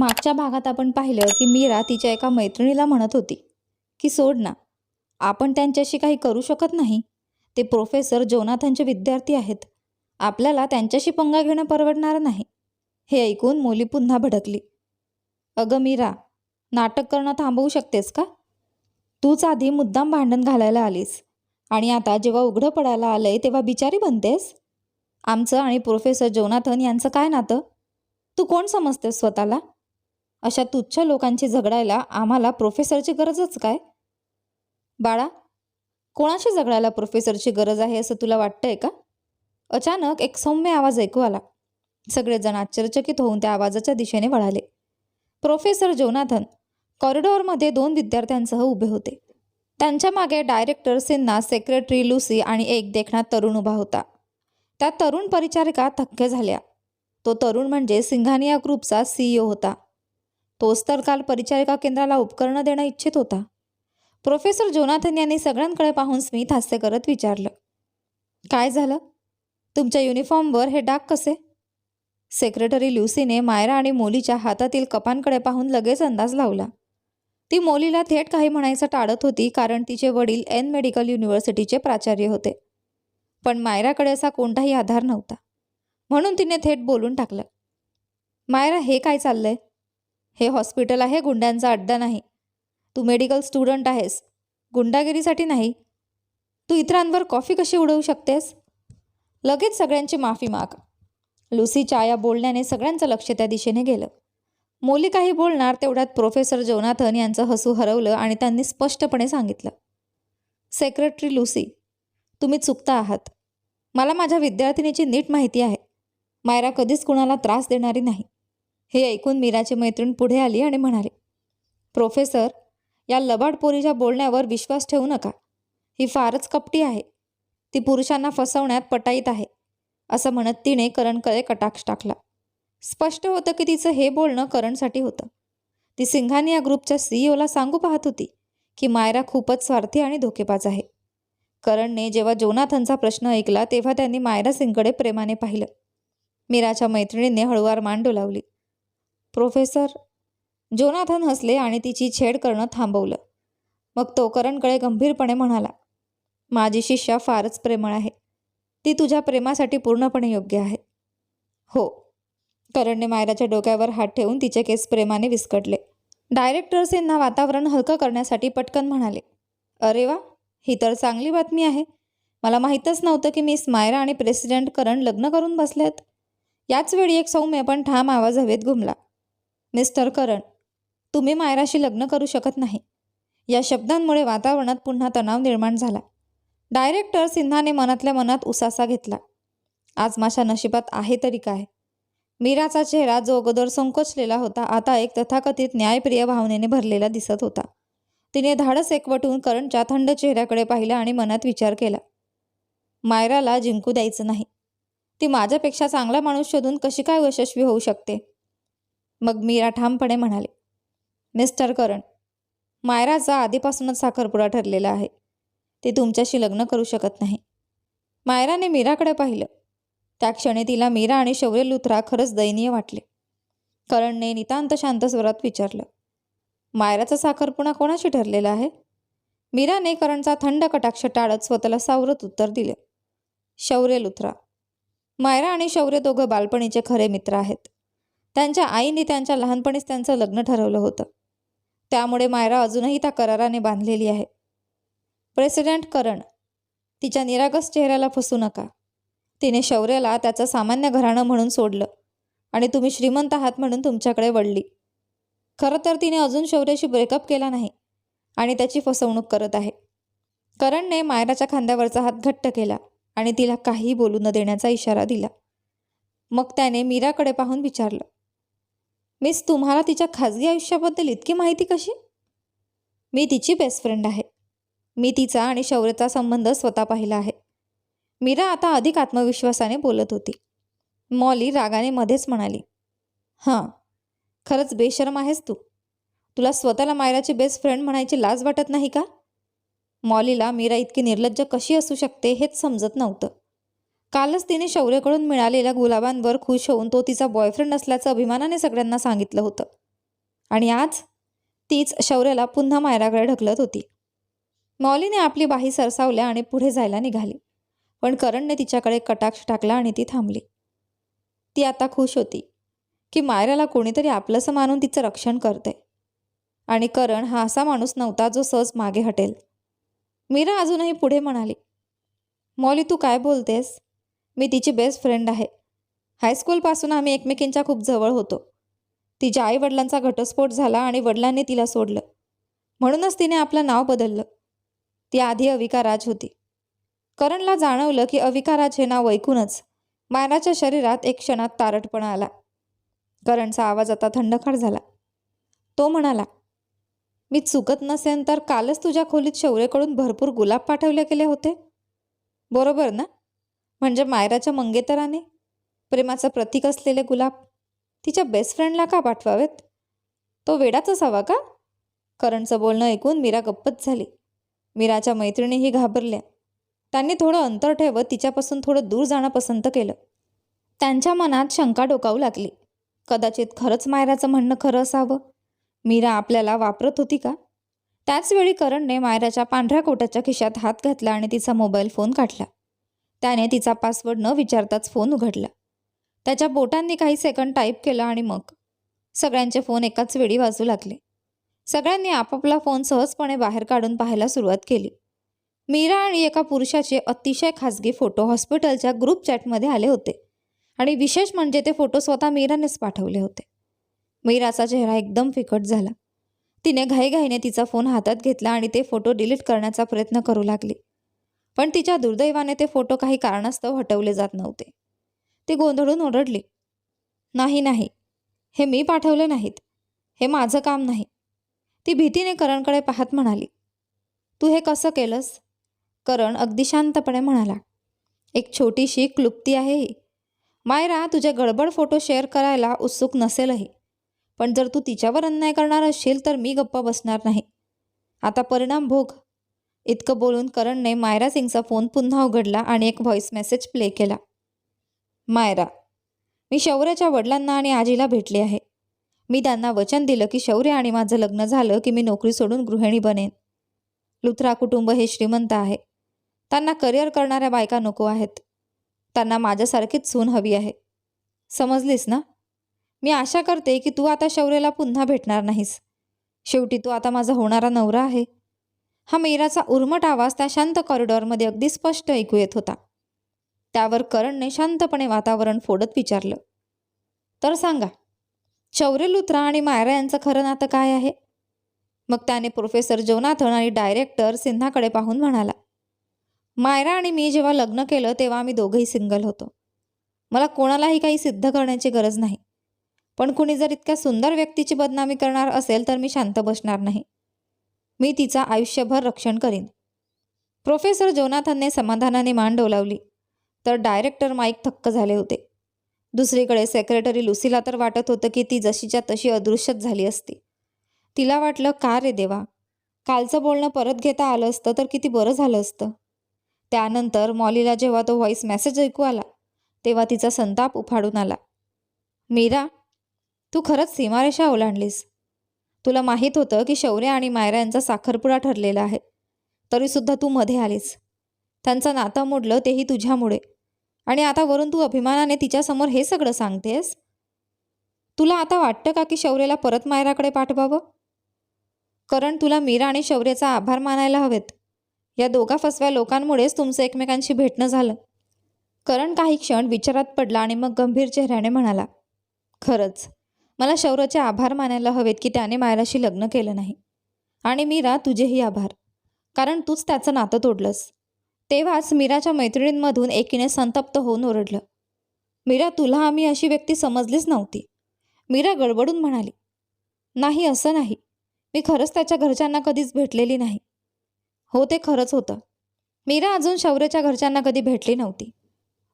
मागच्या भागात आपण पाहिलं की मीरा तिच्या एका मैत्रिणीला म्हणत होती की सोड ना आपण त्यांच्याशी काही करू शकत नाही. ते प्रोफेसर जोनाथनचे विद्यार्थी आहेत. आपल्याला त्यांच्याशी पंगा घेणं परवडणार नाही. हे ऐकून मुली पुन्हा भडकली. अगं मीरा नाटक करणं थांबवू शकतेस का? तूच आधी मुद्दाम भांडण घालायला आलीस आणि आता जेव्हा उघडं पडायला आलंय तेव्हा बिचारी बनतेस? आमचं आणि प्रोफेसर जोनाथन यांचं काय नातं? तू कोण समजतेस स्वतःला? अशा तुच्छ लोकांची झगडायला आम्हाला प्रोफेसरची गरजच काय? बाळा कोणाशी झगडायला प्रोफेसरची गरज आहे असं तुला वाटतंय का? अचानक एक सौम्य आवाज ऐकू आला. सगळेजण आश्चर्यचकित होऊन त्या आवाजाच्या दिशेने वळाले. प्रोफेसर जोनाथन कॉरिडॉरमध्ये दोन विद्यार्थ्यांसह उभे होते. त्यांच्या मागे डायरेक्टर सिन्हा सेक्रेटरी लुसी आणि एक देखणा तरुण उभा होता. त्या तरुण परिचारिका थक्क झाल्या. तो तरुण म्हणजे सिंघानिया ग्रुपचा सीईओ होता. तोच तर काल परिचारिका केंद्राला उपकरणं देणं इच्छित होता. प्रोफेसर जोनाथन यांनी सगळ्यांकडे पाहून स्मित हास्य करत विचारलं काय झालं? तुमच्या युनिफॉर्मवर हे डाग कसे? सेक्रेटरी ल्युसीने मायरा आणि मोलीच्या हातातील कपांकडे पाहून लगेच अंदाज लावला. ती मोलीला थेट काही म्हणायचं टाळत होती कारण तिचे वडील एन मेडिकल युनिव्हर्सिटीचे प्राचार्य होते. पण मायराकडे असा कोणताही आधार नव्हता. म्हणून तिने थेट बोलून टाकलं मायरा हे काय चाललंय? हे हॉस्पिटल आहे गुंड्यांचा अड्डा नाही. तू मेडिकल स्टुडंट आहेस. गुंडागिरीसाठी नाही. तू इतरांवर कॉफी कशी उडवू शकतेस? लगेच सगळ्यांची माफी माग. लुसीच्या या बोलण्याने सगळ्यांचं लक्ष त्या दिशेने गेलं. मोली काही बोलणार तेवढ्यात प्रोफेसर जोनाथन यांचं हसू हरवलं आणि त्यांनी स्पष्टपणे सांगितलं. सेक्रेटरी लुसी तुम्ही चुकता आहात. मला माझ्या विद्यार्थिनीची नीट माहिती आहे. मायरा कधीच कुणाला त्रास देणारी नाही. हे ऐकून मीराची मैत्रीण पुढे आली आणि म्हणाली प्रोफेसर या लबाड पोरीच्या बोलण्यावर विश्वास ठेवू नका. ही फारच कपटी आहे. ती पुरुषांना फसवण्यात पटाईत आहे असं म्हणत तिने करणकडे कटाक्ष टाकला. स्पष्ट होतं की तिचं हे बोलणं करणसाठी होतं. ती सिंघानी या ग्रुपच्या सीईओला सांगू पाहत होती की मायरा खूपच स्वार्थी आणि धोकेबाज आहे. करणने जेव्हा जोनाथनचा प्रश्न ऐकला तेव्हा त्यांनी मायरा सिंगकडे प्रेमाने पाहिलं. मीराच्या मैत्रिणीने हळूवार मान डोलावली. प्रोफेसर जोनाथन हसले आणि तिची छेड करणं थांबवलं. मग तो करणकडे गंभीरपणे म्हणाला माझी शिष्या फारच प्रेमळ आहे. ती तुझ्या प्रेमासाठी पूर्णपणे योग्य आहे. हो. करणने मायराच्या डोक्यावर हात ठेवून तिचे केस प्रेमाने विस्कटले. डायरेक्टर्स यांना वातावरण हलकं करण्यासाठी पटकन म्हणाले अरे वा ही तर चांगली बातमी आहे. मला माहीतच नव्हतं की मिस मायरा आणि प्रेसिडेंट करण लग्न करून बसलेत. याच वेळी एक सौम्य पण ठाम आवाज हवेत घुमला मिस्टर करण तुम्ही मायराशी लग्न करू शकत नाही. या शब्दांमुळे वातावरणात पुन्हा तणाव निर्माण झाला. डायरेक्टर सिन्हाने मनातल्या मनात उसासा घेतला. आज माझ्या नशिबात आहे तरी काय? मीराचा चेहरा जो अगोदर संकोचलेला होता आता एक तथाकथित न्यायप्रिय भावनेने भरलेला दिसत होता. तिने धाडस एकवटून करणच्या थंड चेहऱ्याकडे पाहिलं आणि मनात विचार केला. मायराला जिंकू द्यायचं नाही. ती माझ्यापेक्षा चांगला माणूस शोधून कशी काय यशस्वी होऊ शकते? मग मीरा ठामपणे म्हणाले मिस्टर करण मायराचा आधीपासूनच साखरपुडा ठरलेला आहे. ती तुमच्याशी लग्न करू शकत नाही. मायराने मीराकडे पाहिलं. त्या क्षणी तिला मीरा आणि शौर्य लुथरा खरंच दयनीय वाटले. करणने नितांत शांत स्वरात विचारलं मायराचा साखरपुणा कोणाशी ठरलेला आहे? मीराने करणचा थंड कटाक्ष टाळत स्वतःला सावरत उत्तर दिले शौर्य लुथरा. मायरा आणि शौर्य दोघं बालपणीचे खरे मित्र आहेत. त्यांच्या आईने त्यांच्या लहानपणीच त्यांचं लग्न ठरवलं होतं. त्यामुळे मायरा अजूनही त्या कराराने बांधलेली आहे. प्रेसिडेंट करण तिच्या निरागस चेहऱ्याला फसू नका. तिने शौर्याला त्याचं सामान्य घराणं म्हणून सोडलं आणि तुम्ही श्रीमंत आहात म्हणून तुमच्याकडे वळली. खरं तर तिने अजून शौर्याशी ब्रेकअप केला नाही आणि त्याची फसवणूक करत आहे. करणने मायराच्या खांद्यावरचा हात घट्ट केला आणि तिला काही बोलू न देण्याचा इशारा दिला. मग त्याने मीराकडे पाहून विचारलं मिस तुम्हाला तिच्या खाजगी आयुष्याबद्दल इतकी माहिती कशी? मी तिची बेस्ट फ्रेंड आहे. मी तिचा आणि शौर्यचा संबंध स्वतः पाहिला आहे. मीरा आता अधिक आत्मविश्वासाने बोलत होती. मॉली रागाने मध्येच म्हणाली हां खरंच बेशरम आहेस तू. तुला स्वतःला मायराची बेस्ट फ्रेंड म्हणायची लाज वाटत नाही का? मॉलीला मीरा इतकी निर्लज्ज कशी असू शकते हेच समजत नव्हतं. कालच तिने शौर्यकडून मिळालेल्या गुलाबांवर खुश होऊन तो तिचा बॉयफ्रेंड असल्याचं अभिमानाने सगळ्यांना सांगितलं होतं. आणि आज तीच शौर्याला पुन्हा मायराकडे ढकलत होती. मौलीने आपली बाही सरसावल्या आणि पुढे जायला निघाली. पण करणने तिच्याकडे कटाक्ष टाकला आणि ती थांबली. ती आता खुश होती की मायराला कोणीतरी आपलंसं मानून तिचं रक्षण करते आणि करण हा असा माणूस नव्हता जो सहज मागे हटेल. मीरा अजूनही पुढे म्हणाली मौली तू काय बोलतेस? मी तिची बेस्ट फ्रेंड आहे. हायस्कूलपासून आम्ही एकमेकींच्या खूप जवळ होतो. तिच्या आईवडिलांचा घटस्फोट झाला आणि वडिलांनी तिला सोडलं. म्हणूनच तिने आपलं नाव बदललं. ती आधी अविका राज होती. करणला जाणवलं की अविका राज हे नाव ऐकूनच मायराच्या शरीरात एक क्षणात तारटपणा आला. करणचा आवाज आता थंडखार झाला. तो म्हणाला मी चुकत नसेन तर कालच तुझ्या खोलीत शौर्यकडून भरपूर गुलाब पाठवले गेले होते. बरोबर ना? म्हणजे मायराच्या मंगेतराने? प्रेमाचं प्रतीक असलेले गुलाब तिच्या बेस्ट फ्रेंडला का पाठवावेत? तो वेडाचाच हवा का? करणचं बोलणं ऐकून मीरा गप्पच झाली. मीराच्या मैत्रिणीही घाबरल्या. त्यांनी थोडं अंतर ठेवत तिच्यापासून थोडं दूर जाणं पसंत केलं. त्यांच्या मनात शंका डोकावू लागली. कदाचित खरंच मायराचं म्हणणं खरं असावं? मीरा आपल्याला वापरत होती का? त्याचवेळी करणने मायराच्या पांढऱ्या कोटाच्या खिशात हात घातला आणि तिचा मोबाईल फोन काढला. त्याने तिचा पासवर्ड न विचारताच फोन उघडला. त्याच्या बोटांनी काही सेकंड टाईप केलं आणि मग सगळ्यांचे फोन एकाच वेळी वाजू लागले. सगळ्यांनी आपापला फोन सहजपणे बाहेर काढून पाहायला सुरुवात केली. मीरा आणि एका पुरुषाचे अतिशय खासगी फोटो हॉस्पिटलच्या ग्रुप चॅटमध्ये आले होते आणि विशेष म्हणजे ते फोटो स्वतः मीरानेच पाठवले होते. मीराचा चेहरा एकदम फिकट झाला. तिने घाईघाईने तिचा फोन हातात घेतला आणि ते फोटो डिलीट करण्याचा प्रयत्न करू लागली. पण तिच्या दुर्दैवाने ते फोटो काही कारणास्तव हटवले जात नव्हते. ती गोंधळून ओरडली. नाही नाही. हे मी पाठवले नाहीत. हे माझं काम नाही. ती भीतीने करणकडे पाहत म्हणाली. तू हे कसं केलंस? करण अगदी शांतपणे म्हणाला. एक छोटीशी क्लुप्ती आहे ही. मायरा तुझे गडबड फोटो शेअर करायला उत्सुक नसेलही. पण जर तू तिच्यावर अन्याय करणार असशील तर मी गप्पा बसणार नाही. आता परिणाम भोग. इतकं बोलून करणने मायरा सिंगचा फोन पुन्हा उघडला आणि एक व्हॉइस मेसेज प्ले केला. मायरा मी शौर्याच्या वडिलांना आणि आजीला भेटले आहे. मी त्यांना वचन दिलं की शौर्य आणि माझं लग्न झालं की मी नोकरी सोडून गृहिणी बनेन. लुथरा कुटुंब हे श्रीमंत आहे. त्यांना करिअर करणाऱ्या बायका नको आहेत. त्यांना माझ्यासारखीच सून हवी आहे. समजलीस ना? मी आशा करते की तू आता शौर्याला पुन्हा भेटणार नाहीस. शेवटी तू आता माझा होणारा नवरा आहे. हा मीराचा उर्मट आवाज त्या शांत कॉरिडॉरमध्ये अगदी स्पष्ट ऐकू येत होता. त्यावर करणने शांतपणे वातावरण फोडत विचारलं. तर सांगा शौर्य लुथरा आणि मायरा यांचं खरं नातं काय आहे? मग त्याने प्रोफेसर जोनाथन आणि डायरेक्टर सिन्हाकडे पाहून म्हणाला मायरा आणि मी जेव्हा लग्न केलं तेव्हा आम्ही दोघंही सिंगल होतो. मला कोणालाही काही सिद्ध करण्याची गरज नाही. पण कुणी जर इतक्या सुंदर व्यक्तीची बदनामी करणार असेल तर मी शांत बसणार नाही. मी तिचा आयुष्यभर रक्षण करीन. प्रोफेसर जोनाथनने समाधानाने मान डोलावली. तर डायरेक्टर माईक थक्क झाले होते. दुसरीकडे सेक्रेटरी लुसीला तर वाटत होतं की ती जशीच्या तशी अदृश्यच झाली असती. तिला वाटलं का रे देवा? कालचं बोलणं परत घेता आलं असतं तर किती बरं झालं असतं. त्यानंतर मॉलीला जेव्हा तो व्हॉइस मेसेज ऐकू आला तेव्हा तिचा संताप उफाडून आला. मीरा तू खरंच सीमारेषा ओलांडलीस. तुला माहीत होतं की शौर्य आणि मायरा यांचा साखरपुडा ठरलेला आहे. तरीसुद्धा तू मध्ये आलीस. त्यांचं नातं मोडलं तेही तुझ्यामुळे. आणि आता वरून तू अभिमानाने तिच्यासमोर हे सगळं सांगतेस? तुला आता वाटतं का की शौर्यला परत मायराकडे पाठवावं? कारण तुला मीरा आणि शौर्यचा आभार मानायला हवेत. या दोघा फसव्या लोकांमुळेच तुमचं एकमेकांशी भेटणं झालं. करण काही क्षण विचारात पडला आणि मग गंभीर चेहऱ्याने म्हणाला खरंच मला शौर्याचे आभार मानायला हवेत की त्याने मायराशी लग्न केलं नाही. आणि मीरा तुझेही आभार. कारण तूच त्याचं नातं तोडलंस. तेव्हाच मीराच्या मैत्रिणींमधून एकीने संतप्त होऊन ओरडलं. मीरा तुला आम्ही अशी व्यक्ती समजलीच नव्हती. मीरा गडबडून म्हणाली नाही असं नाही. मी खरंच त्याच्या घरच्यांना कधीच भेटलेली नाही. हो ते खरंच होतं. मीरा अजून शौर्याच्या घरच्यांना कधी भेटली नव्हती.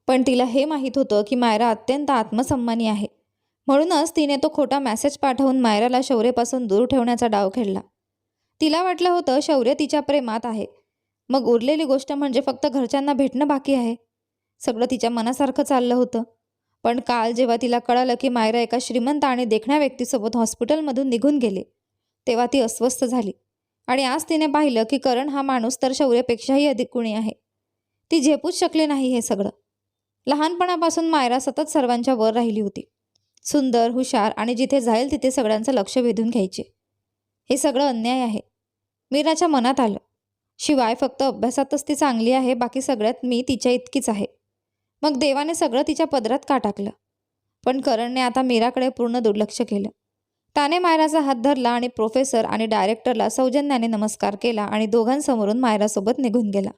पण तिला हे माहीत होतं की मायरा अत्यंत आत्मसन्मानी आहे. म्हणूनच तिने तो खोटा मेसेज पाठवून मायराला शौर्यपासून दूर ठेवण्याचा डाव खेळला. तिला वाटलं होतं शौर्य तिच्या प्रेमात आहे. मग उरलेली गोष्ट म्हणजे फक्त घरच्यांना भेटणं बाकी आहे. सगळं तिच्या मनासारखं चाललं होतं. पण काल जेव्हा तिला कळालं की मायरा एका श्रीमंत आणि देखण्या व्यक्तीसोबत हॉस्पिटलमधून निघून गेले तेव्हा ती अस्वस्थ झाली. आणि आज तिने पाहिलं की करण हा माणूस तर शौर्यपेक्षाही अधिक गुणी आहे. ती झेपूच शकली नाही हे सगळं. लहानपणापासून मायरा सतत सर्वांच्या वर राहिली होती. सुंदर हुशार आणि जिथे जाईल तिथे सगळ्यांचं लक्ष वेधून घ्यायचे. हे सगळं अन्याय आहे. मीराच्या मनात आलं. शिवाय फक्त अभ्यासातच ती चांगली आहे बाकी सगळ्यात मी तिच्या इतकीच आहे. मग देवाने सगळं तिच्या पदरात का टाकलं? पण करणने आता मीराकडे पूर्ण दुर्लक्ष केलं. त्याने मायराचा हात धरला आणि प्रोफेसर आणि डायरेक्टरला सौजन्याने नमस्कार केला आणि दोघांसमोरून मायरासोबत निघून गेला.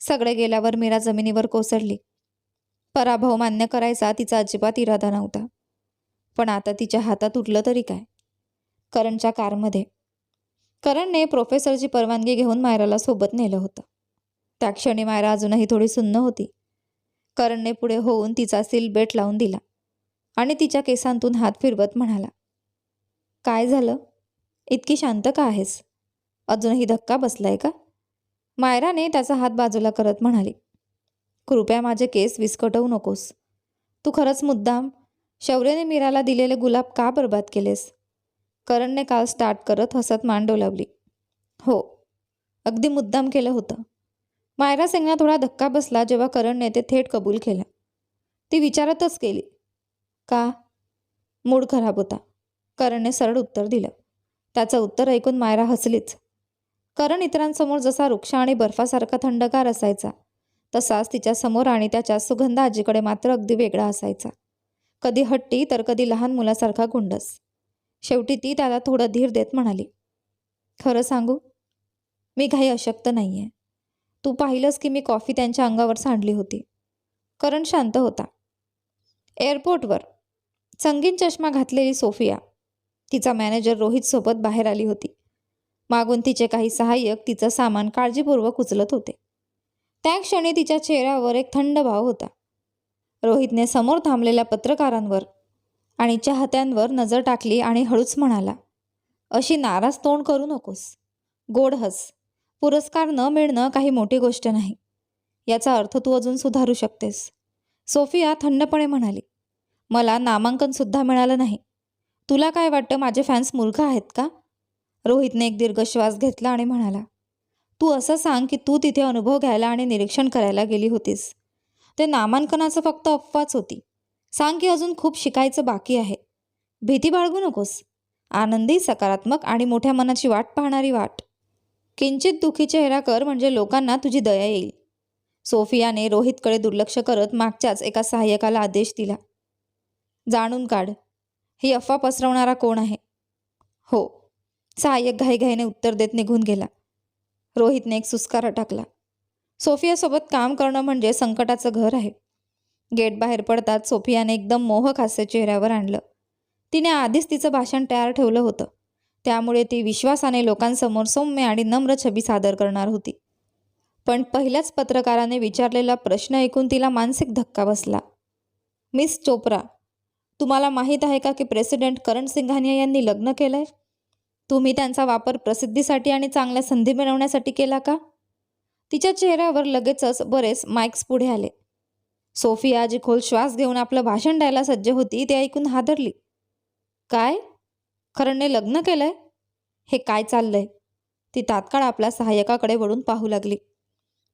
सगळे गेल्यावर मीरा जमिनीवर कोसळली. पराभव मान्य करायचा तिचा अजिबात इरादा नव्हता. पण आता तिच्या हातात उठलं तरी काय? करणच्या कारमध्ये. करणने प्रोफेसरची परवानगी घेऊन मायराला सोबत नेलं होतं. त्या क्षणी मायरा अजूनही थोडी सुन्न होती. करणने पुढे होऊन तिचा सील बेट लावून दिला आणि तिच्या केसांतून हात फिरवत म्हणाला काय झालं? इतकी शांत का आहेस? अजूनही धक्का बसलाय का? मायराने त्याचा हात बाजूला करत म्हणाली कृपया माझे केस विस्कटवू नकोस. तू खरंच मुद्दाम शौर्यने मीराला दिलेले गुलाब का बर्बाद केलेस? करणने काल स्टार्ट करत हसत मान डोलावली. हो अगदी मुद्दाम केलं होतं. मायरा सिंगला थोडा धक्का बसला जेव्हा करणने ते थेट कबूल केलं. ती विचारतच केली. का? मूड खराब होता. करणने सरळ उत्तर दिलं. त्याचं उत्तर ऐकून मायरा हसलीच. करण इतरांसमोर जसा वृक्ष आणि बर्फासारखा थंडगार असायचा. तसाच तिच्या समोर आणि त्याच्या सुगंध आजीकडे मात्र अगदी वेगळा असायचा. कधी हट्टी तर कधी लहान मुलासारखा गुंडस. शेवटी ती त्याला थोडं धीर देत म्हणाली खरं सांगू मी काही अशक्त नाही आहे तू पाहिलंस की मी कॉफी त्यांच्या अंगावर सांडली होती. करण शांत होता. एअरपोर्टवर. संगीन चष्मा घातलेली सोफिया. तिचा मॅनेजर रोहितसोबत बाहेर आली होती. मागून तिचे काही सहाय्यक तिचं सामान काळजीपूर्वक उचलत होते. त्या क्षणी तिच्या चेहऱ्यावर एक थंड भाव होता. रोहितने समोर थांबलेल्या पत्रकारांवर आणि चाहत्यांवर नजर टाकली आणि हळूच म्हणाला अशी नाराज तोंड करू नकोस. गोड हस. पुरस्कार न मिळणं काही मोठी गोष्ट नाही. याचा अर्थ तू अजून सुधारू शकतेस. सोफिया थंडपणे म्हणाली मला नामांकनसुद्धा मिळालं नाही. तुला काय वाटतं माझे फॅन्स मूर्ख आहेत का? रोहितने एक दीर्घ श्वास घेतला आणि म्हणाला तू असं सांग की तू तिथे अनुभव घ्यायला आणि निरीक्षण करायला गेली होतीस. ते नामांकनाचं फक्त अफवाच होती. सांग की अजून खूप शिकायचं बाकी आहे. भीती बाळगू नकोस. आनंदी सकारात्मक आणि मोठ्या मनाची वाट पाहणारी वाट. किंचित दुखी चेहरा कर म्हणजे लोकांना तुझी दया येईल. सोफियाने रोहितकडे दुर्लक्ष करत मागच्याच एका सहाय्यकाला आदेश दिला. जाणून काढ. ही अफवा पसरवणारा कोण आहे? हो. सहाय्यक घाईघाईने उत्तर देत निघून गेला. रोहितने एक सुस्कारा टाकला. सोफियासोबत काम करणं म्हणजे संकटाचं घर आहे. गेट बाहेर पडताच सोफियाने एकदम मोहक हास्य चेहऱ्यावर आणलं. तिने आधीच तिचं भाषण तयार ठेवलं होतं. त्यामुळे ती विश्वासाने लोकांसमोर सौम्य आणि नम्र छबी सादर करणार होती. पण पहिल्याच पत्रकाराने विचारलेला प्रश्न ऐकून तिला मानसिक धक्का बसला. मिस चोप्रा तुम्हाला माहीत आहे का की प्रेसिडेंट करण सिंघानिया यांनी लग्न केलं आहे तुम्ही त्यांचा वापर प्रसिद्धीसाठी आणि चांगल्या संधी मिळवण्यासाठी केला का? तिच्या चेहऱ्यावर लगेचच बरेच माइक्स पुढे आले. सोफिया जी खोल श्वास घेऊन आपलं भाषण द्यायला सज्ज होती ते ऐकून हादरली. काय? खरणने लग्न केलंय? हे काय चाललंय? ती तात्काळ आपल्या सहाय्यकाकडे वळून पाहू लागली.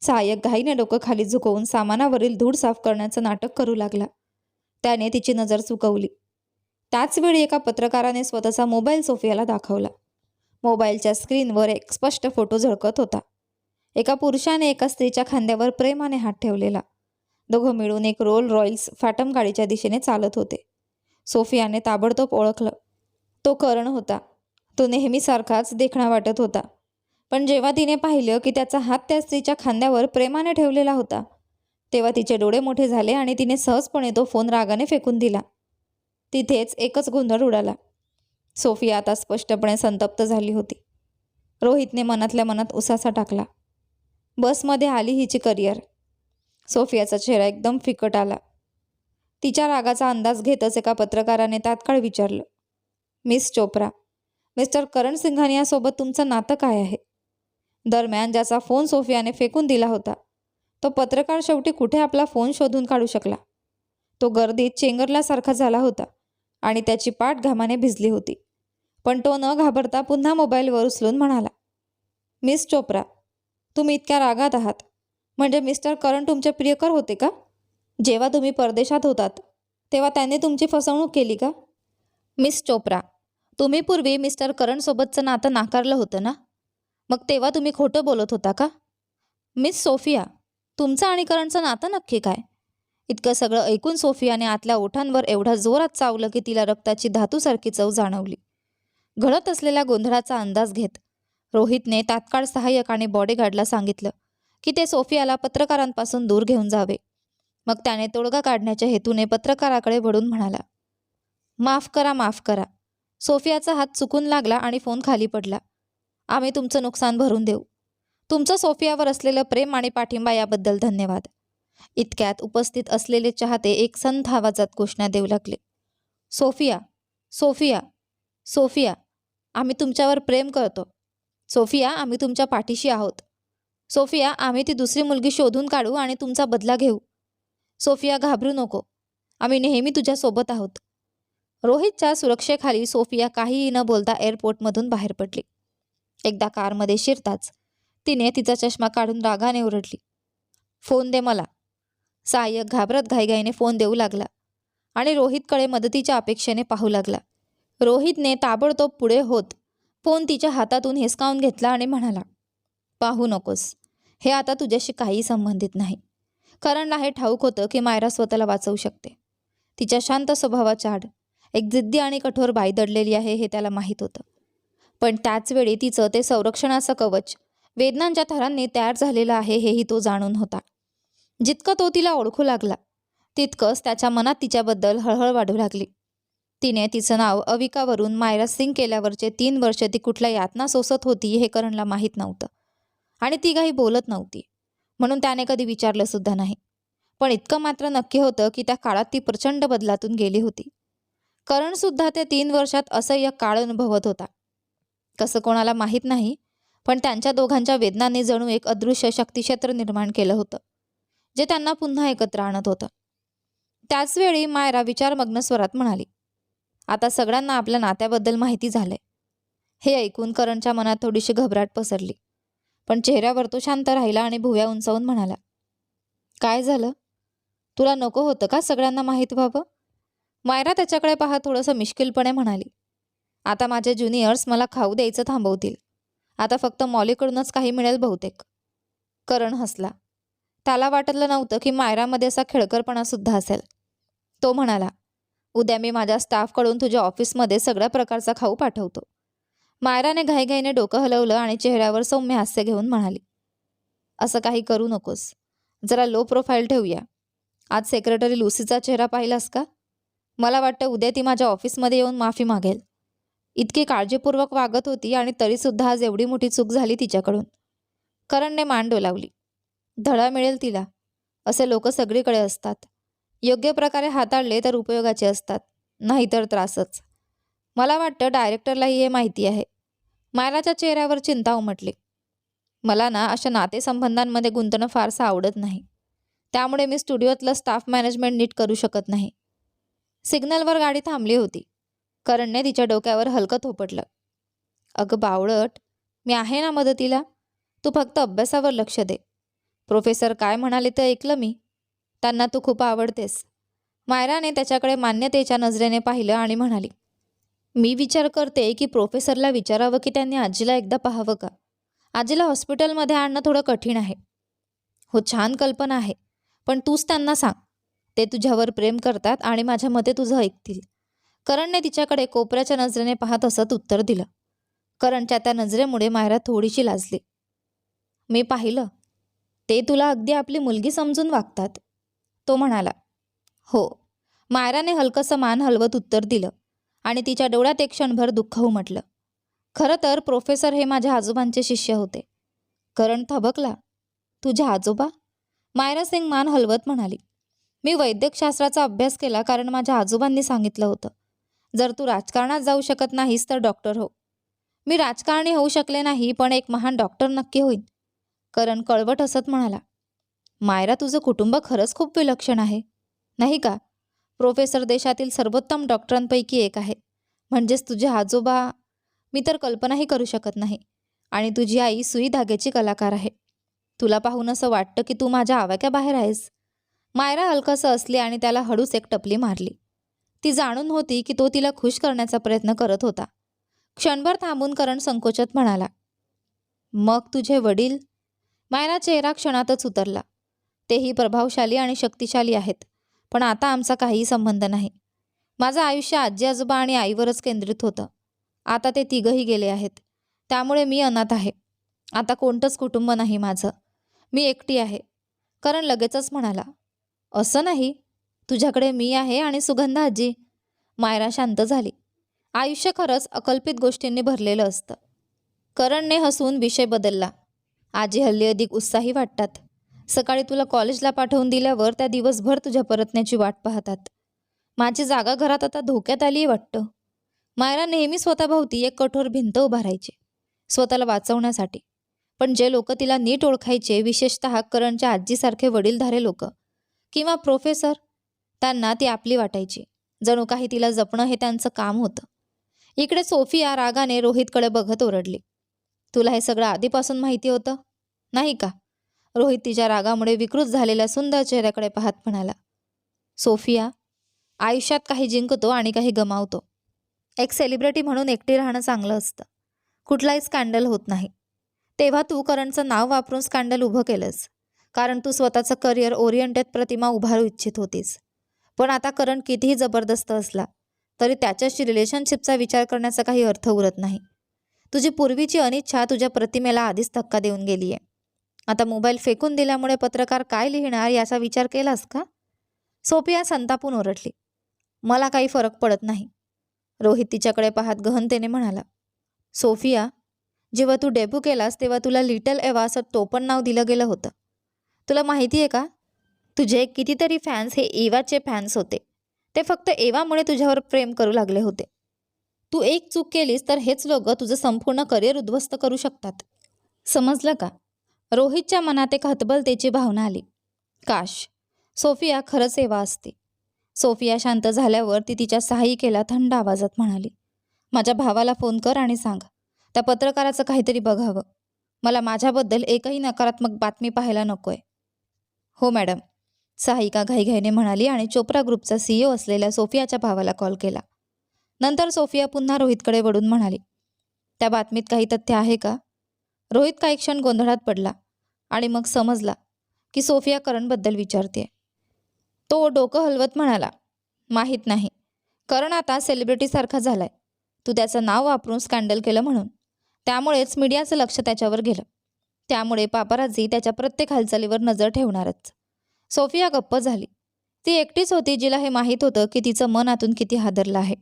सहाय्यक घाईने डोकं खाली झुकवून सामानावरील धूळ साफ करण्याचं नाटक करू लागला. त्याने तिची नजर चुकवली त्याचवेळी एका पत्रकाराने स्वतःचा मोबाईल सोफियाला दाखवला. मोबाईलच्या स्क्रीनवर एक स्पष्ट फोटो झळकत होता. एका पुरुषाने एका स्त्रीच्या खांद्यावर प्रेमाने हात ठेवलेला. दोघं मिळून एक रोल रॉयल्स फॅटम गाडीच्या दिशेने चालत होते. सोफियाने ताबडतोब ओळखलं. तो करण होता. तो नेहमीसारखाच देखणा वाटत होता. पण जेव्हा तिने पाहिलं की त्याचा हात त्या स्त्रीच्या खांद्यावर प्रेमाने ठेवलेला होता तेव्हा तिचे डोळे मोठे झाले आणि तिने सहजपणे तो फोन रागाने फेकून दिला. तिथेच एकच गोंधळ उडाला. सोफिया आता स्पष्टपणे संतप्त झाली होती. रोहितने मनातल्या मनात उसासा टाकला. बसमध्ये आली हिची करिअर. सोफियाचा चेहरा एकदम फिकट आला. तिच्या रागाचा अंदाज घेतच एका पत्रकाराने तात्काळ विचारलं. मिस चोप्रा मिस्टर करण सिंघानियासोबत तुमचं नातं काय आहे? दरम्यान ज्याचा फोन सोफियाने फेकून दिला होता तो पत्रकार शेवटी कुठे आपला फोन शोधून काढू शकला? तो गर्दीत चेंगरल्यासारखा झाला होता आणि त्याची पाठ घामाने भिजली होती. पण तो न घाबरता पुन्हा मोबाईलवर उचलून म्हणाला मिस चोप्रा तुम्ही इतक्या रागात आहात. म्हणजे मिस्टर करण तुमचे प्रियकर होते का? जेव्हा तुम्ही परदेशात होतात तेव्हा त्याने तुमची फसवणूक केली का? मिस चोप्रा तुम्ही पूर्वी मिस्टर करणसोबतचं नातं नाकारलं होतं ना? मग तेव्हा तुम्ही खोटं बोलत होता का? मिस सोफिया तुमचं आणि करणचं नातं नक्की काय? इतकं सगळं ऐकून सोफियाने आतल्या ओठांवर एवढा जोरात चावलं की तिला रक्ताची धातूसारखी चव जाणवली. घडत असलेल्या गोंधळाचा अंदाज घेत रोहितने तात्काळ सहाय्यक आणि बॉडीगार्डला सांगितलं की ते सोफियाला पत्रकारांपासून दूर घेऊन जावे. मग त्याने तोडगा काढण्याच्या हेतूने पत्रकाराकडे वळून म्हणाला माफ करा माफ करा. सोफियाचा हात चुकून लागला आणि फोन खाली पडला. आम्ही तुमचं नुकसान भरून देऊ. तुमचं सोफियावर असलेलं प्रेम आणि पाठिंबा याबद्दल धन्यवाद. इतक्यात उपस्थित असलेले चाहते एक संथ आवाजात घोषणा देऊ लागले. सोफिया सोफिया सोफिया आम्ही तुमच्यावर प्रेम करतो. सोफिया आम्ही तुमच्या पाठीशी आहोत. सोफिया आम्ही ती दुसरी मुलगी शोधून काढू आणि तुमचा बदला घेऊ. सोफिया घाबरू नको. आम्ही नेहमी तुझ्यासोबत आहोत. रोहितच्या सुरक्षेखाली सोफिया काहीही न बोलता एअरपोर्टमधून बाहेर पडली. एकदा कारमध्ये शिरताच तिने तिचा चष्मा काढून रागाने ओरडली. फोन दे मला. सहाय्यक घाबरत घाईघाईने फोन देऊ लागला आणि रोहितकडे मदतीच्या अपेक्षेने पाहू लागला. रोहितने ताबडतोब पुढे होत फोन तिच्या हातातून हिसकावून घेतला आणि म्हणाला पाहू नकोस. हे आता तुझ्याशी काही संबंधित नाही. करणला हे ठाऊक होतं की मायरा स्वतःला वाचवू शकते. तिच्या शांत स्वभावाच्या आड एक जिद्दी आणि कठोर बाई दडलेली आहे हे त्याला माहीत होतं. पण त्याचवेळी तिचं ते संरक्षणाचं कवच वेदनांच्या थरांनी तयार झालेलं आहे हेही तो जाणून होता. जितकं तो तिला ओळखू लागला तितकंच त्याच्या मनात तिच्याबद्दल हळहळ वाढू लागली. तिने तिचं नाव अविकावरून मायरा सिंग केल्यावरचे तीन वर्ष ती कुठल्या यातना सोसत होती हे करणला माहीत नव्हतं. आणि ती काही बोलत नव्हती. म्हणून त्याने कधी विचारलं सुद्धा नाही. पण इतकं मात्र नक्की होतं की त्या काळात ती प्रचंड बदलातून गेली होती. करणसुद्धा त्या तीन वर्षात असह्य काळ अनुभवत होता. कसं कोणाला माहीत नाही पण त्यांच्या दोघांच्या वेदनांनी जणू एक अदृश्य शक्तिक्षेत्र निर्माण केलं होतं जे त्यांना पुन्हा एकत्र आणत होतं. त्याचवेळी मायरा विचारमग्न स्वरात म्हणाली आता सगळ्यांना आपल्या नात्याबद्दल माहिती झालंय. हे ऐकून करणच्या मनात थोडीशी घबराट पसरली. पण चेहऱ्यावर तो शांत राहिला आणि भुव्या उंचावून म्हणाला काय झालं? तुला नको होतं का सगळ्यांना माहीत व्हावं? मायरा त्याच्याकडे पाहा थोडंसं मिश्किलपणे म्हणाली आता माझे ज्युनियर्स मला खाऊ द्यायचं थांबवतील. आता फक्त मॉलीकडूनच काही मिळेल बहुतेक. करण हसला. त्याला वाटलं नव्हतं की मायरामध्ये असा खेळकरपणा सुद्धा असेल. तो म्हणाला उद्या मी माझ्या स्टाफकडून तुझ्या ऑफिसमध्ये सगळ्या प्रकारचा खाऊ पाठवतो. मायराने घाईघाईने डोकं हलवलं आणि चेहऱ्यावर सौम्य हास्य घेऊन म्हणाली असं काही करू नकोस. जरा लो प्रोफाईल ठेवूया. आज सेक्रेटरी लुसीचा चेहरा पाहिलास का? मला वाटतं उद्या ती माझ्या ऑफिसमध्ये येऊन माफी मागेल. इतकी काळजीपूर्वक वागत होती आणि तरीसुद्धा आज एवढी मोठी चूक झाली तिच्याकडून. करणने मान डोलावली. धडा मिळेल तिला. असे लोक सगळीकडे असतात. योग्य प्रकारे हाताळले तर उपयोगाचे असतात नाहीतर त्रासच. मला वाटतं डायरेक्टरलाही हे माहिती आहे. मायराच्या चेहऱ्यावर चिंता उमटली. मला ना अशा नातेसंबंधांमध्ये गुंतणं फारसं आवडत नाही. त्यामुळे मी स्टुडिओतलं स्टाफ मॅनेजमेंट नीट करू शकत नाही. सिग्नलवर गाडी थांबली होती. करणने तिच्या डोक्यावर हलकं थोपटलं. अगं बावळट मी आहे ना मदतीला? तू फक्त अभ्यासावर लक्ष दे. प्रोफेसर काय म्हणाले ते ऐकलं मी? त्यांना तू खूप आवडतेस. मायराने त्याच्याकडे मान्यतेच्या नजरेने पाहिलं आणि म्हणाली मी विचार करते की प्रोफेसरला विचारावं की त्यांनी आजीला एकदा पाहावं का? आजीला हॉस्पिटलमध्ये आणणं थोडं कठीण आहे. हो छान कल्पना आहे पण तूच त्यांना सांग. ते तुझ्यावर प्रेम करतात आणि माझ्या मते तुझं ऐकतील. करणने तिच्याकडे कोपऱ्याच्या नजरेने पाहत असत उत्तर दिलं. करणच्या त्या नजरेमुळे मायरा थोडीशी लाजली. मी पाहिलं. ते तुला अगदी आपली मुलगी समजून वागतात. तो म्हणाला हो. मायराने हलकंसं मान हलवत उत्तर दिलं आणि तिच्या डोळ्यात एक क्षणभर दुःख उमटलं. खरं तर प्रोफेसर हे माझ्या आजोबांचे शिष्य होते. करण थबकला तुझ्या आजोबा? मायरा सिंग मान हलवत म्हणाली मी वैद्यकशास्त्राचा अभ्यास केला कारण माझ्या आजोबांनी सांगितलं होतं. जर तू राजकारणात जाऊ शकत नाहीस तर डॉक्टर हो. मी राजकारणी होऊ शकले नाही पण एक महान डॉक्टर नक्की होईन. करण कळवट हसत म्हणाला मायरा तुझं कुटुंब खरंच खूप विलक्षण आहे. नाही का? प्रोफेसर देशातील सर्वोत्तम डॉक्टरांपैकी एक आहे. म्हणजेच तुझे आजोबा मी तर कल्पनाही करू शकत नाही. आणि तुझी आई सुई धाग्याची कलाकार आहे. तुला पाहून असं वाटतं की तू माझ्या आवाक्या बाहेर आहेस. मायरा हलकंसं असली आणि त्याला हळूच एक टपली मारली. ती जाणून होती की तो तिला खुश करण्याचा प्रयत्न करत होता. क्षणभर थांबून करण संकोचत म्हणाला मग तुझे वडील? मायरा चेहरा क्षणातच उतरला. तेही प्रभावशाली आणि शक्तिशाली आहेत. पण आता आमचा काहीही संबंध नाही. माझं आयुष्य आजी आजोबा आणि आईवरच केंद्रित होतं. आता ते तिघंही गेले आहेत. त्यामुळे मी अनाथ आहे. आता कोणतंच कुटुंब नाही माझं. मी एकटी आहे. करण लगेचच म्हणाला असं नाही. तुझ्याकडे मी आहे आणि सुगंधा आजी. मायरा शांत झाली. आयुष्य खरंच अकल्पित गोष्टींनी भरलेलं असतं. करणने हसून विषय बदलला. आजी हल्ली अधिक उत्साही वाटतात. सकाळी तुला कॉलेजला पाठवून दिल्यावर त्या दिवसभर तुझ्या परतण्याची वाट पाहतात. माझी जागा घरात आता धोक्यात आली वाटतं. मायरा नेहमी स्वतःभोवती एक कठोर भिंत उभारायची स्वतःला वाचवण्यासाठी. पण जे लोक तिला नीट ओळखायचे विशेषतः करणच्या आजीसारखे वडीलधारे लोक किंवा प्रोफेसर त्यांना ती आपली वाटायची. जणू काही तिला जपणं हे त्यांचं काम होतं. इकडे सोफिया रागाने रोहितकडे बघत ओरडली. तुला हे सगळं आधीपासून माहिती होतं? नाही का? रोहित तिच्या रागामुळे विकृत झालेल्या सुंदर चेहऱ्याकडे पाहत म्हणाला सोफिया आयुष्यात काही जिंकतो आणि काही गमावतो. एक सेलिब्रिटी म्हणून एकटी राहणं चांगलं असतं. कुठलाही स्कॅन्डल होत नाही. तेव्हा तू करणचं नाव वापरून स्कॅन्डल उभं केलंस. कारण तू स्वतःचं करिअर ओरिएंटेड प्रतिमा उभारू इच्छित होतीस. पण आता करण कितीही जबरदस्त असला तरी त्याच्याशी रिलेशनशिपचा विचार करण्याचा काही अर्थ उरत नाही. तुझी पूर्वीची अनिच्छा तुझ्या प्रतिमेला आधीच धक्का देऊन गेली आहे आता मोबाईल फेकून दिल्यामुळे पत्रकार काय लिहिणार याचा विचार केलास का? सोफिया संतापून ओरडली. मला काही फरक पडत नाही. रोहित तिच्याकडे पाहत गहनतेने म्हणाला. सोफिया जेव्हा तू डेब्यू केलास तेव्हा तुला लिटल एवा असं टोपण नाव दिलं गेलं होतं. तुला माहिती आहे का? तुझे कितीतरी फॅन्स हे एवाचे फॅन्स होते. ते फक्त एवामुळे तुझ्यावर प्रेम करू लागले होते. तू एक चूक केलीस तर हेच लोक तुझं संपूर्ण करिअर उद्ध्वस्त करू शकतात. समजलं का? रोहितच्या मनात एक हतबलतेची भावना आली. काश. सोफिया खरंच एवा असते. सोफिया शांत झाल्यावर ती तिच्या सहायिकेला थंड आवाजात म्हणाली माझ्या भावाला फोन कर आणि सांग. त्या पत्रकाराचं काहीतरी बघावं. मला माझ्याबद्दल एकही नकारात्मक बातमी पाहायला नकोय. हो मॅडम सहायिका घाईघाईने म्हणाली आणि चोप्रा ग्रुपचा सीईओ असलेल्या सोफियाच्या भावाला कॉल केला. नंतर सोफिया पुन्हा रोहितकडे वळून म्हणाली त्या बातमीत काही तथ्य आहे का? रोहित काही क्षण गोंधळात पडला आणि मग समजला की सोफिया करणबद्दल विचारते तो डोकं हलवत म्हणाला माहीत नाही. करण आता सेलिब्रिटीसारखा झालाय. तू त्याचं नाव वापरून स्कॅन्डल केलं म्हणून. त्यामुळेच मीडियाचं लक्ष त्याच्यावर गेलं. त्यामुळे पापाराजी त्याच्या प्रत्येक हालचालीवर नजर ठेवणारच. सोफिया गप्प झाली. ती एकटीच होती जिला हे माहीत होतं की तिचं मन आतून किती हादरलं आहे.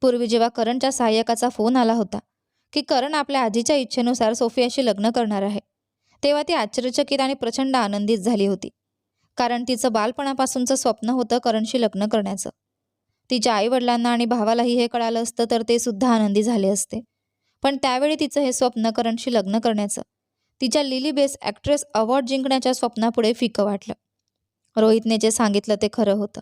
पूर्वी जेव्हा करणच्या सहाय्यकाचा फोन आला होता की करण आपल्या आजीच्या इच्छेनुसार सोफियाशी लग्न करणार आहे. तेव्हा ती आश्चर्यचकित आणि प्रचंड आनंदित झाली होती. कारण तिचं बालपणापासूनचं स्वप्न होतं करणशी लग्न करण्याचं. तिच्या आईवडिलांना आणि भावालाही हे कळालं असतं तर ते सुद्धा आनंदी झाले असते. पण त्यावेळी तिचं हे स्वप्न करणशी लग्न करण्याचं तिच्या लिली बेस ॲक्ट्रेस अवॉर्ड जिंकण्याच्या स्वप्नापुढे फिकं वाटलं. रोहितने जे सांगितलं ते खरं होतं.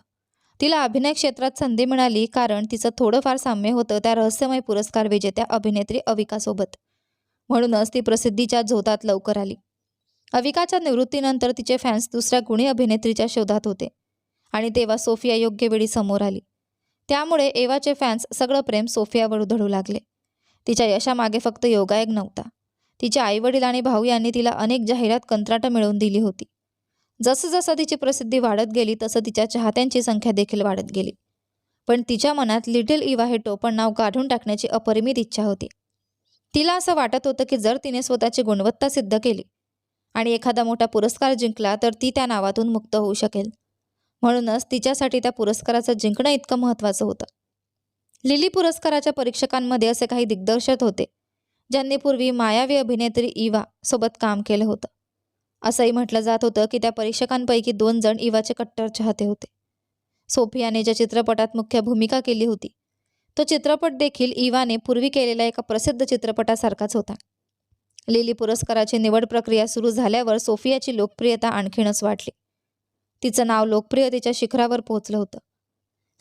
तिला अभिनय क्षेत्रात संधी मिळाली कारण तिचं थोडंफार साम्य होतं त्या रहस्यमय पुरस्कार विजेत्या अभिनेत्री अविकासोबत. म्हणूनच ती प्रसिद्धीच्या झोतात लवकर आली. अविकाच्या निवृत्तीनंतर तिचे फॅन्स दुसऱ्या गुणी अभिनेत्रीच्या शोधात होते आणि तेव्हा सोफिया योग्य वेळी समोर आली. त्यामुळे एवाचे फॅन्स सगळं प्रेम सोफियावर उधळू लागले. तिच्या यशामागे फक्त योगायोग नव्हता. तिचे आईवडील आणि भाऊ यांनी तिला अनेक जाहिरात कंत्राटं मिळवून दिली होती. जसं जसं तिची प्रसिद्धी वाढत गेली तसं तिच्या चाहत्यांची संख्या देखील वाढत गेली. पण तिच्या मनात लिटिल इवा हे टोपण नाव काढून टाकण्याची अपरिमित इच्छा होती. तिला असं वाटत होतं की जर तिने स्वतःची गुणवत्ता सिद्ध केली आणि एखादा मोठा पुरस्कार जिंकला तर ती त्या नावातून मुक्त होऊ शकेल. म्हणूनच तिच्यासाठी त्या पुरस्काराचं जिंकणं इतकं महत्त्वाचं होतं. लिली पुरस्काराच्या परीक्षकांमध्ये असे काही दिग्दर्शक होते ज्यांनी पूर्वी मायावी अभिनेत्री इवा सोबत काम केलं होतं. असंही म्हटलं जात होतं की त्या परीक्षकांपैकी दोन जण इवाचे कट्टर चाहते होते. सोफियाने ज्या चित्रपटात मुख्य भूमिका केली होती तो चित्रपट देखील इवाने पूर्वी केलेल्या एका प्रसिद्ध चित्रपटासारखाच होता. लिली पुरस्काराची निवड प्रक्रिया सुरू झाल्यावर सोफियाची लोकप्रियता आणखीनच वाढली. तिचं नाव लोकप्रियतेच्या शिखरावर पोहोचलं होतं.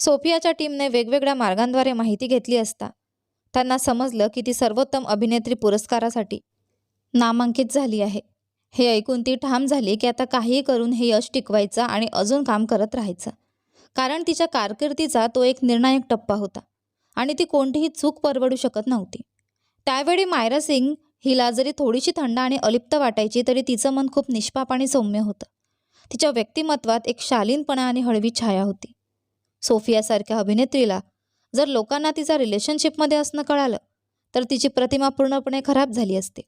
सोफियाच्या टीमने वेगवेगळ्या मार्गांद्वारे माहिती घेतली असता त्यांना समजलं की ती सर्वोत्तम अभिनेत्री पुरस्कारासाठी नामांकित झाली आहे. हे ऐकून ती ठाम झाली की आता काहीही करून हे यश टिकवायचं आणि अजून काम करत राहायचं. कारण तिच्या कारकिर्दीचा तो एक निर्णायक टप्पा होता आणि ती कोणतीही चूक परवडू शकत नव्हती. त्यावेळी मायरा सिंग हिला जरी थोडीशी थंड आणि अलिप्त वाटायची तरी तिचं मन खूप निष्पाप आणि सौम्य होतं. तिच्या व्यक्तिमत्वात एक शालीनपणा आणि हळवी छाया होती. सोफियासारख्या अभिनेत्रीला जर लोकांना तिचा रिलेशनशिपमध्ये असणं कळालं तर तिची प्रतिमा पूर्णपणे खराब झाली असते.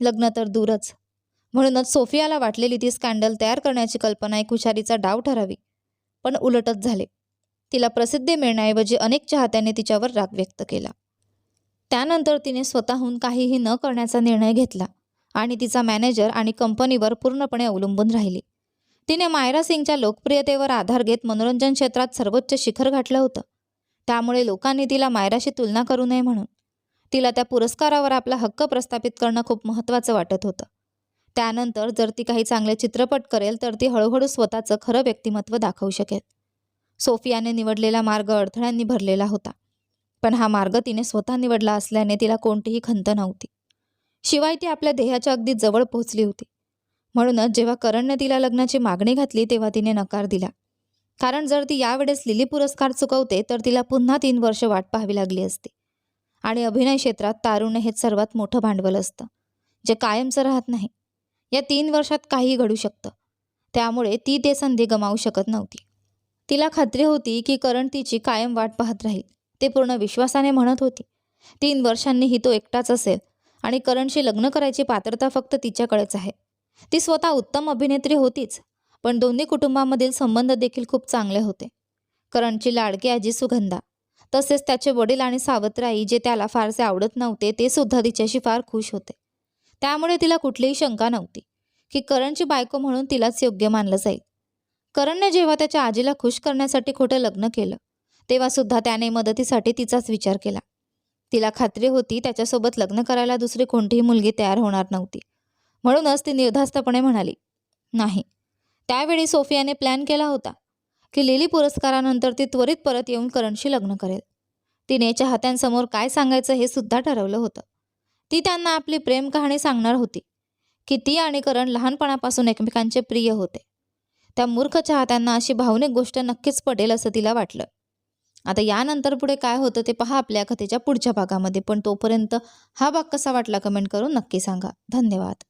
लग्न तर दूरच म्हणूनच सोफियाला वाटलेली ती स्कॅन्डल तयार करण्याची कल्पना एक हुशारीचा डाव ठरावी. पण उलटच झाले. तिला प्रसिद्धी मिळण्याऐवजी अनेक चाहत्यांनी तिच्यावर राग व्यक्त केला. त्यानंतर तिने स्वतःहून काहीही न करण्याचा निर्णय घेतला आणि तिचा मॅनेजर आणि कंपनीवर पूर्णपणे अवलंबून राहिली. तिने मायरा सिंगच्या लोकप्रियतेवर आधार घेत मनोरंजन क्षेत्रात सर्वोच्च शिखर गाठलं होतं. त्यामुळे लोकांनी तिला मायराशी तुलना करू नये म्हणून. तिला त्या पुरस्कारावर आपला हक्क प्रस्थापित करणं खूप महत्त्वाचं वाटत होतं. त्यानंतर जर ती काही चांगले चित्रपट करेल तर ती हळूहळू स्वतःचं खरं व्यक्तिमत्व दाखवू शकेल. सोफियाने निवडलेला मार्ग अडथळ्यांनी भरलेला होता पण हा मार्ग तिने स्वतः निवडला असल्याने तिला कोणतीही खंत नव्हती. शिवाय ती आपल्या ध्येयाच्या अगदी जवळ पोहोचली होती. म्हणूनच जेव्हा करणने तिला लग्नाची मागणी घातली तेव्हा तिने नकार दिला. कारण जर ती यावेळेस लिली पुरस्कार चुकवते तर तिला पुन्हा तीन वर्ष वाट पाहावी लागली असती. आणि अभिनय क्षेत्रात तारुण्य हेच सर्वात मोठं भांडवल असतं जे कायमचं राहत नाही. या तीन वर्षात काहीही घडू शकतं. त्यामुळे ती ते संधी गमावू शकत नव्हती. तिला खात्री होती की करण तिची कायम वाट पाहत राहील ते पूर्ण विश्वासाने म्हणत होती. तीन वर्षांनीही तो एकटाच असेल आणि करणशी लग्न करायची पात्रता फक्त तिच्याकडेच आहे. ती स्वतः उत्तम अभिनेत्री होतीच पण दोन्ही कुटुंबामधील संबंध देखील खूप चांगले होते. करणची लाडकी आजी सुगंधा तसेच त्याचे वडील आणि सावत्राई जे त्याला फारसे आवडत नव्हते ते सुद्धा तिच्याशी फार खुश होते. त्यामुळे तिला कुठलीही शंका नव्हती की करणची बायको म्हणून तिलाच योग्य मानलं जाईल. करणने जेव्हा त्याच्या आजीला खुश करण्यासाठी खोटं लग्न केलं तेव्हा सुद्धा त्याने मदतीसाठी तिचाच विचार केला. तिला खात्री होती त्याच्यासोबत लग्न करायला दुसरी कोणतीही मुलगी तयार होणार नव्हती. म्हणूनच ती निर्धास्तपणे म्हणाली नाही. त्यावेळी सोफियाने प्लॅन केला होता की लिली पुरस्कारानंतर ती त्वरित परत येऊन करणशी लग्न करेल. तिने चाहत्यांसमोर काय सांगायचं हे सुद्धा ठरवलं होतं. ती त्यांना आपली प्रेम कहाणी सांगणार होती. की ती आणि करण लहानपणापासून एकमेकांचे प्रिय होते. त्या मूर्ख चाहत्यांना अशी भावनिक गोष्ट नक्कीच पडेल असं तिला वाटलं. आता यानंतर पुढे काय होतं ते पहा आपल्या कथेच्या पुढच्या भागामध्ये पण तोपर्यंत हा भाग कसा वाटला कमेंट करून नक्की सांगा. धन्यवाद.